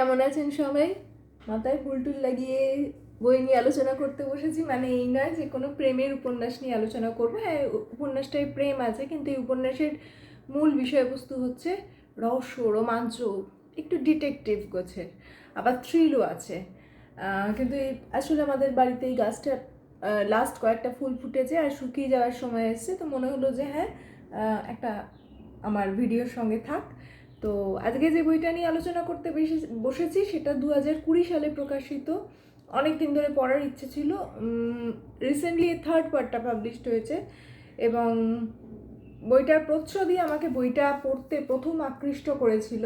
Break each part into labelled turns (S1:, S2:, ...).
S1: কেমন আছেন সবাই? মাথায় ফুল টুল লাগিয়ে বই নিয়ে আলোচনা করতে বসেছি। মানে এই নয় যে কোনো প্রেমের উপন্যাস নিয়ে আলোচনা করব। হ্যাঁ উপন্যাসটায় প্রেম আছে, কিন্তু এই উপন্যাসের মূল বিষয়বস্তু হচ্ছে রহস্য, রোমাঞ্চ, একটু ডিটেকটিভ গোছের। আবার থ্রিলও আছে। কিন্তু এই আসলে আমাদের বাড়িতে এই গাছটা লাস্ট কয়েকটা ফুল ফুটেছে আর শুকিয়ে যাওয়ার সময় এসছে। তো মনে হলো যে হ্যাঁ একটা আমার ভিডিওর সঙ্গে থাক। তো আজকে যে বইটা নিয়ে আলোচনা করতে বেশি বসেছি, সেটা দু হাজার কুড়ি সালে প্রকাশিত। অনেক দিন ধরে পড়ার ইচ্ছে ছিল। রিসেন্টলি থার্ড পার্টটা পাবলিশড হয়েছে এবং বইটার প্রচ্ছদই আমাকে বইটা পড়তে প্রথম আকৃষ্ট করেছিল।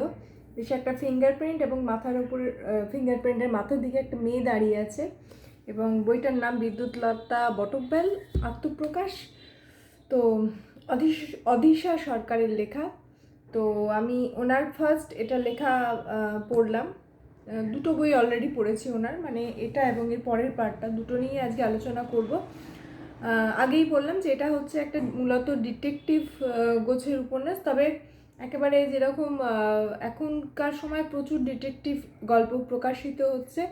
S1: বেশ একটা ফিঙ্গারপ্রিন্ট এবং মাথার উপরে ফিঙ্গারপ্রিন্টের মাথার দিকে একটা মেয়ে দাঁড়িয়ে আছে এবং বইটার নাম বিদ্যুৎ লতা বটব্যাল, আত্মপ্রকাশ। তো অধিশ, অধিশা সরকারের লেখা। তো আমি ওনার ফার্স্ট এটা লেখা পড়লাম। দুটো বই অলরেডি পড়েছি ওনার মানে এটা এবং এর পরের পার্টটা দুটো নিয়ে আজকে আলোচনা করব। আগেই বললাম যে এটা হচ্ছে একটা মূলত ডিটেকটিভ গোছের উপন্যাস, তবে একেবারে যেরকম এখনকার সময় প্রচুর ডিটেকটিভ গল্প প্রকাশিত হচ্ছে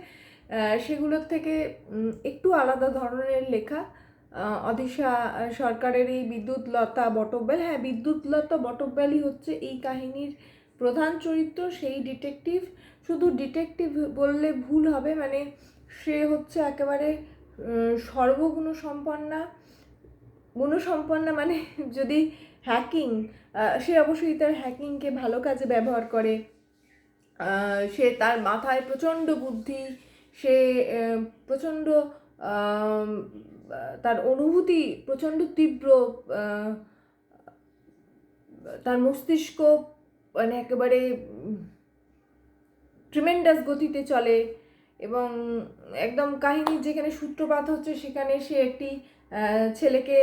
S1: সেগুলোর থেকে একটু আলাদা ধরনের লেখা। অদিশা সরকারের এই বিদ্যুৎ লতা বটব্যাল হ্যাঁ বিদ্যুৎ লতা বটব্যালই হচ্ছে এই কাহিনীর প্রধান চরিত্র, সেই ডিটেকটিভ। শুধু ডিটেকটিভ বললে ভুল হবে মানে সে হচ্ছে একেবারে সর্বগুণ সম্পন্না গুণসম্পন্না মানে যদি হ্যাকিং সে অবশ্যই তার হ্যাকিংকে ভালো কাজে ব্যবহার করে। সে তার মাথায় প্রচণ্ড বুদ্ধি, সে প্রচণ্ড তার অনুভূতি প্রচণ্ড তীব্র তার মস্তিষ্ক মানে একেবারে ট্রিমেন্ডাস গতিতে চলে এবং একদম কাহিনীর যেখানে সূত্রপাত হচ্ছে সেখানে সে একটি ছেলেকে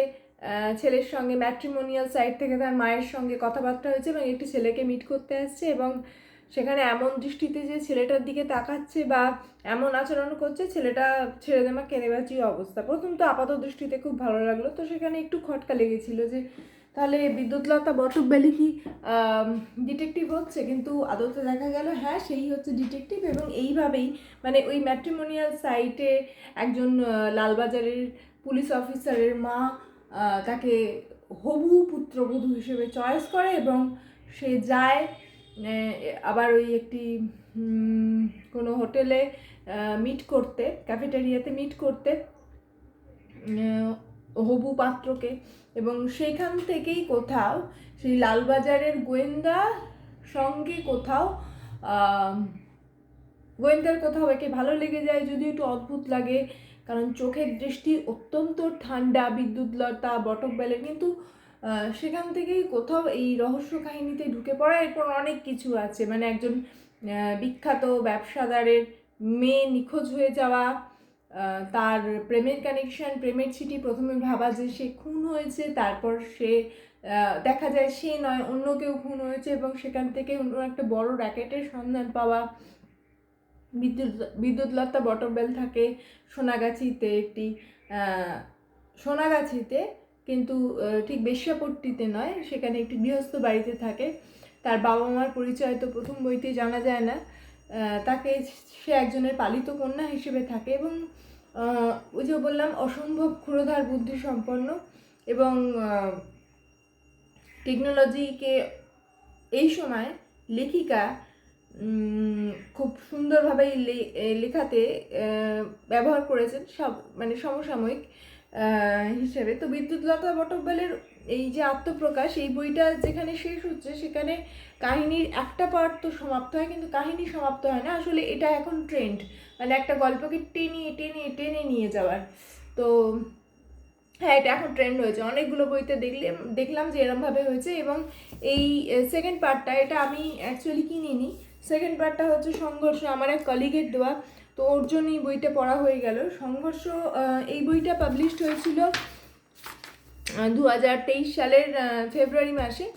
S1: ছেলের সঙ্গে ম্যাট্রিমোনিয়াল সাইড থেকে তার মায়ের সঙ্গে কথাবার্তা হয়েছে এবং একটি ছেলেকে মিট করতে আসছে এবং সেখানে এমন দৃষ্টিতে যে ছেলেটার দিকে তাকাচ্ছে বা এমন আচরণ করছে, ছেলেটা ছেড়ে দেমা কেনেবাচি অবস্থা। প্রথম তো আপাত দৃষ্টিতে খুব ভালো লাগল। তো সেখানে একটু খটকা লেগেছিল যে, তাহলে বিদ্যুৎলতা বটব্যালি কি ডিটেকটিভ হচ্ছে। কিন্তু আদতে দেখা গেল হ্যাঁ সেই হচ্ছে ডিটেকটিভ এবং এইভাবেই মানে ওই ম্যাট্রিমোনিয়াল সাইটে একজন লালবাজারের পুলিশ অফিসারের মা তাকে হবু পুত্রবধূ হিসেবে চয়েস করে এবং সে যায় আবার ওই একটি কোনো হোটেলে মিট করতে ক্যাফেটেরিয়াতে মিট করতে হবু পাত্রকে। এবং সেখান থেকেই কোথাও সেই লালবাজারের গোয়েন্দা সঙ্গে কোথাও গোয়েন্দার কোথাও একে ভালো লেগে যায় যদিও একটু অদ্ভুত লাগে। কারণ চোখের দৃষ্টি অত্যন্ত ঠান্ডা বিদ্যুৎলতা বটকবেলের। কিন্তু আহ, সেখান থেকেই কোথাও এই রহস্য কাহিনীতে ঢুকে পড়া। এরপর অনেক কিছু আছে। মানে একজন বিখ্যাত ব্যবসাদারের মেয়ে নিখোঁজ হয়ে যাওয়া তার প্রেমের কানেকশন প্রেমের চিঠি প্রথমে ভাবা যে সে খুন হয়েছে, তারপর সে দেখা যায় সে নয়, অন্য কেউ খুন হয়েছে এবং সেখান থেকে অন্য একটা বড় র্যাকেটের সন্ধান পাওয়া বিদ্যুৎ, বিদ্যুৎলতা বটবেল থাকে সোনাগাছিতে একটি সোনাগাছিতে কিন্তু ঠিক বেশ্যাপট্টিতে নয়, সেখানে একটি গৃহস্থ বাড়িতে থাকে। তার বাবা মার পরিচয় তো প্রথম বইতে জানা যায় না। তাকে সে একজনের পালিত কন্যা হিসেবে থাকে এবং ওই যে বললাম, অসম্ভব ক্ষুরধার বুদ্ধি সম্পন্ন এবং টেকনোলজিকে এই সময় লেখিকা খুব সুন্দরভাবে এই লে- লেখাতে ব্যবহার করেছেন। সব মানে সমসাময়িক হিসেবে। তো বিদ্যুৎলতা বটকবেলের এই যে আত্মপ্রকাশ, এই বইটা যেখানে শেষ হচ্ছে, সেখানে কাহিনীর একটা পার্ট তো সমাপ্ত হয়, কিন্তু কাহিনী সমাপ্ত হয় না। আসলে এটা এখন ট্রেন্ড মানে একটা গল্পকে টেনে টেনে টেনে নিয়ে যাওয়ার। তো হ্যাঁ এটা এখন ট্রেন্ড হয়েছে। অনেকগুলো বইতে দেখলে দেখলাম যে এরমভাবে হয়েছে এবং এই সেকেন্ড পার্টটা এটা আমি অ্যাকচুয়ালি কিনিনি। সেকেন্ড পার্টটা হচ্ছে সংঘর্ষ। আমার এক কলিগের দেওয়া তো ওর জন্য এই বইটা পড়া হয়ে গেল। সংঘর্ষ এই বইটা পাবলিশড হয়েছিল দু হাজার তেইশ সালের ফেব্রুয়ারি মাসে।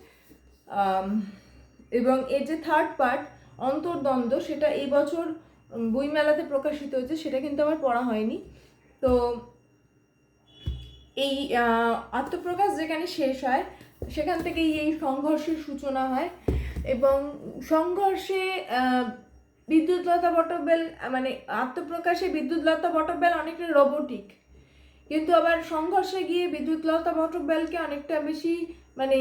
S1: এবং এর যে থার্ড পার্ট অন্তর্দ্বন্দ্ব, সেটা এই বছর বইমেলাতে প্রকাশিত হয়েছে, সেটা কিন্তু আমার পড়া হয়নি। তো এই আত্মপ্রকাশ যেখানে শেষ হয়, সেখান থেকেই এই সংঘর্ষের সূচনা হয়। এবং সংঘর্ষে বিদ্যুৎলতা বটবেল মানে আত্মপ্রকাশে বিদ্যুৎলতা বটবেল অনেকটা রোবোটিক কিন্তু আবার সংঘর্ষে গিয়ে বিদ্যুৎলতা বটবেলকে অনেকটা বেশি মানে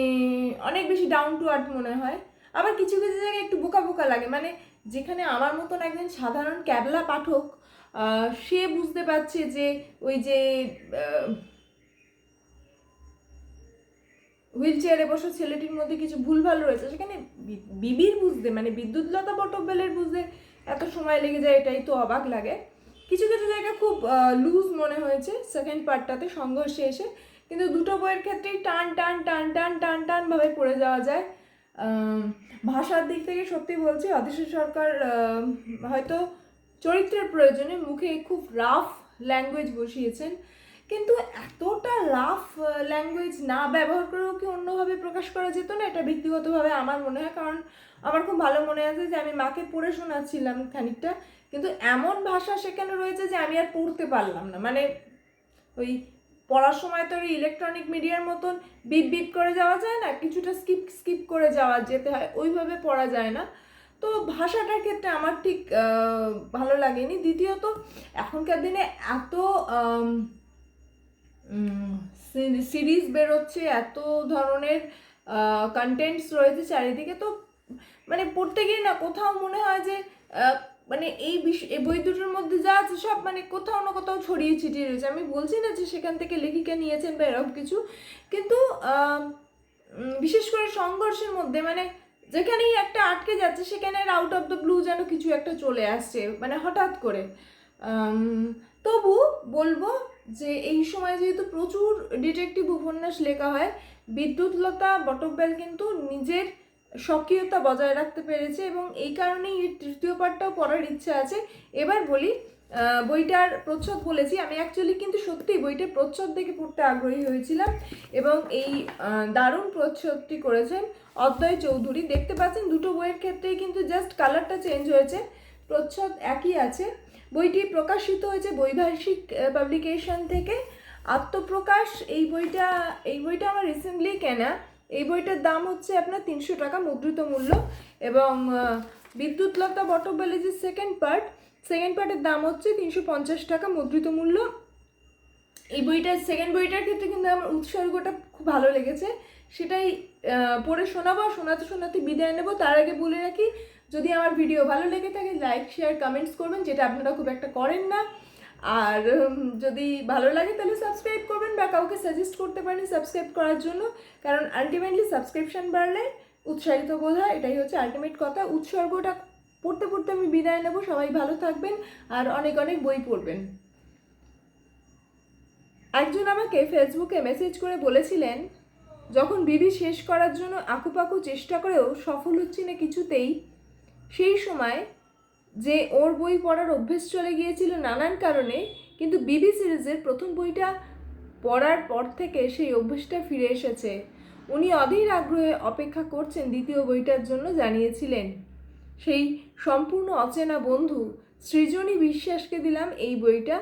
S1: অনেক বেশি ডাউন টু আর্থ মনে হয়। আবার কিছু কিছু জায়গায় একটু বোকা বোকা লাগে। মানে যেখানে আমার মতন একজন সাধারণ ক্যাবলা পাঠক সে বুঝতে পারছে যে ওই যে হুইল চেয়ারে বসা ছেলেটির মধ্যে কিছু ভুলভাল রয়েছে, সেখানে বিবির বুঝতে মানে বিদ্যুৎলতা বটবেলের বুঝতে এত সময় লেগে যায়, এটাই তো অবাক লাগে। কিছু কিছু জায়গা খুব লুজ মনে হয়েছে সেকেন্ড পার্টটাতে সংঘর্ষে এসে, কিন্তু দুটো বইয়ের ক্ষেত্রেই টান টান টান টান টান টান ভাবে পড়ে যাওয়া যায়। ভাষার দিক থেকে সত্যি বলছি অধীশ্বর সরকার হয়তো চরিত্রের প্রয়োজনে মুখে খুব রাফ ল্যাঙ্গুয়েজ বসিয়েছেন। কিন্তু এতটা রাফ ল্যাঙ্গুয়েজ না ব্যবহার করেও কি অন্যভাবে প্রকাশ করা যেত না? এটা ব্যক্তিগতভাবে আমার মনে হয়, কারণ আমার খুব ভালো মনে আছে যে আমি মাকে পড়ে শোনাচ্ছিলাম খানিকটা, কিন্তু এমন ভাষা সেখানে রয়েছে যে আমি আর পড়তে পারলাম না। মানে ওই পড়ার সময় তো ইলেকট্রনিক মিডিয়ার মতন বিপ বিপ করে যাওয়া যায় না? কিছুটা স্কিপ স্কিপ করে যাওয়া যেতে হয়, ওইভাবে পড়া যায় না। তো ভাষাটার ক্ষেত্রে আমার ঠিক ভালো লাগেনি। দ্বিতীয়ত, এখনকার দিনে এত সিরিজ বেরোচ্ছে, এত ধরনের কন্টেন্টস রয়েছে চারিদিকে। তো মানে পড়তে গিয়ে না, কোথাও মনে হয় যে মানে এই বিষ, এই বই দুটোর মধ্যে যা আছে সব মানে কোথাও না কোথাও ছড়িয়ে ছিটিয়ে রয়েছে। আমি বলছি না যে সেখান থেকে লেখিকা নিয়েছেন বা এরকম কিছু, কিন্তু বিশেষ করে সংঘর্ষের মধ্যে মানে যেখানেই একটা আটকে যাচ্ছে, সেখানে আউট অফ দ্য ব্লু যেন কিছু একটা চলে আসছে মানে হঠাৎ করে। তবু বলব যে এই সময় যেহেতু প্রচুর ডিটেকটিভ উপন্যাস লেখা হয়, বিদ্যুৎলতা বটব্যাল কিন্তু নিজের সক্রিয়তা বজায় রাখতে পেরেছে এবং এই কারণেই এর তৃতীয় পার্টটাও পড়ার ইচ্ছা আছে। এবার বলি বইটার প্রচ্ছদ বলেছি। আমি অ্যাকচুয়ালি কিন্তু সত্যি বইটার প্রচ্ছদ দেখে পড়তে আগ্রহী হয়েছিলাম এবং এই দারুণ প্রচ্ছদটি করেছেন অদ্বয় চৌধুরী। দেখতে পাচ্ছেন দুটো বইয়ের ক্ষেত্রেই কিন্তু জাস্ট কালারটা চেঞ্জ হয়েছে। প্রচ্ছদ একই আছে। বইটি প্রকাশিত হয়েছে বৈভাষিক পাবলিকেশন থেকে। আত্মপ্রকাশ, এই বইটা এই বইটা আমার রিসেন্টলি কেনা। এই বইটার দাম হচ্ছে আপনার তিনশো টাকা মুদ্রিত মূল্য এবং বিদ্যুৎলতা বটবেলে যে সেকেন্ড পার্ট সেকেন্ড পার্টের দাম হচ্ছে তিনশো পঞ্চাশ টাকা মুদ্রিত মূল্য। এই বইটার সেকেন্ড বইটার ক্ষেত্রে কিন্তু আমার উৎসর্গটা খুব ভালো লেগেছে। সেটাই পড়ে শোনাবো, শোনাতে শোনাতে বিদায় নেব। তার আগে বলে রাখি যদি আমার ভিডিও ভালো লেগে থাকে লাইক শেয়ার কমেন্টস করবেন, যেটা আপনারা খুব একটা করেন না। আর যদি ভালো লাগে, তাহলে সাবস্ক্রাইব করবেন বা কাউকে সাজেস্ট করতে পারেন সাবস্ক্রাইব করার জন্য। কারণ আলটিমেটলি সাবস্ক্রিপশন বাড়লে উৎসাহিত বোধ হয়, এটাই হচ্ছে আলটিমেট কথা। উৎসর্গটা পড়তে পড়তে আমি বিদায় নেব। সবাই ভালো থাকবেন আর অনেক অনেক বই পড়বেন। একজন আমাকে ফেসবুকে মেসেজ করে বলেছিলেন, যখন বিবি শেষ করার জন্য আকুপাকু চেষ্টা করেও সফল হচ্ছি না কিছুতেই সেই সময় যে ওর বই পড়ার অভ্যেস চলে গিয়েছিল নানান কারণে, কিন্তু বিবি সিরিজের প্রথম বইটা পড়ার পর থেকে সেই অভ্যেসটা ফিরে এসেছে। উনি অধীর আগ্রহে অপেক্ষা করছেন দ্বিতীয় বইটার জন্য জানিয়েছিলেন, সেই সম্পূর্ণ অচেনা বন্ধু সৃজনী বিশ্বাসকে দিলাম এই বইটা।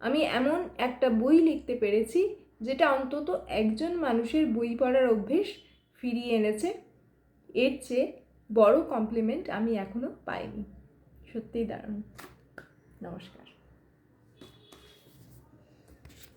S1: আমি এমন একটা বই লিখতে পেরেছি যেটা অন্তত একজন মানুষের বই পড়ার অভ্যেস ফিরিয়ে এনেছে। এর চেয়ে বড় কমপ্লিমেন্ট আমি এখনও পাইনি। সত্যিই দারুণ। নমস্কার।